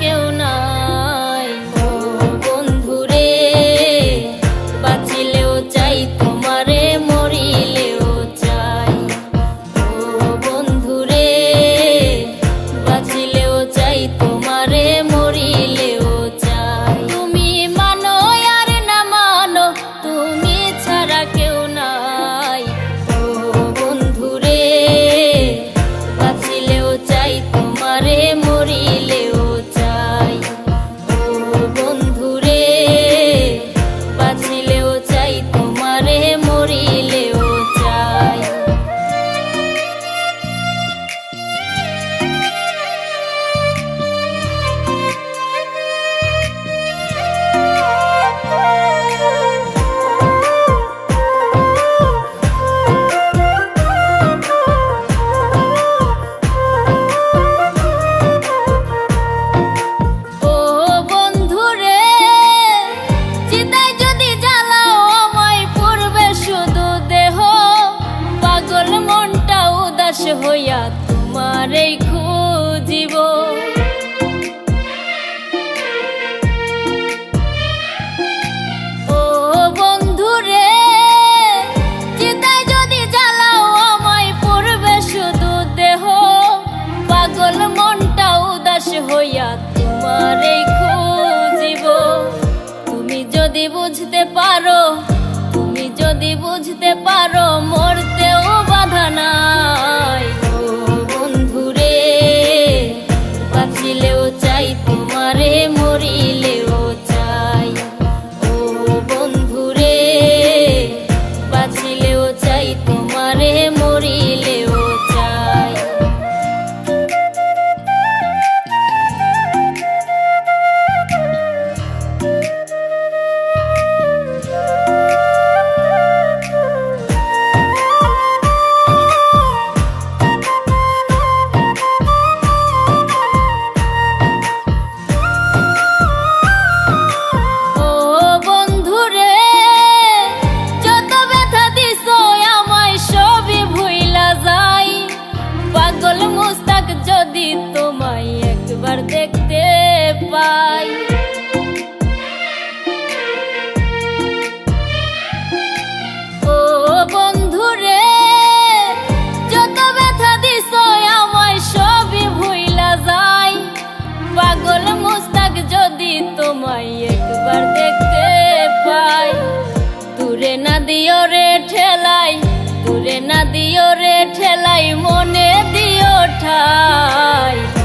কেউ আমার এই একবার দেখতে পাই। দূরে না দিও রে ঠেলাই, দূরে না দিও রে ঠেলাই, মনে দিও ঠাই।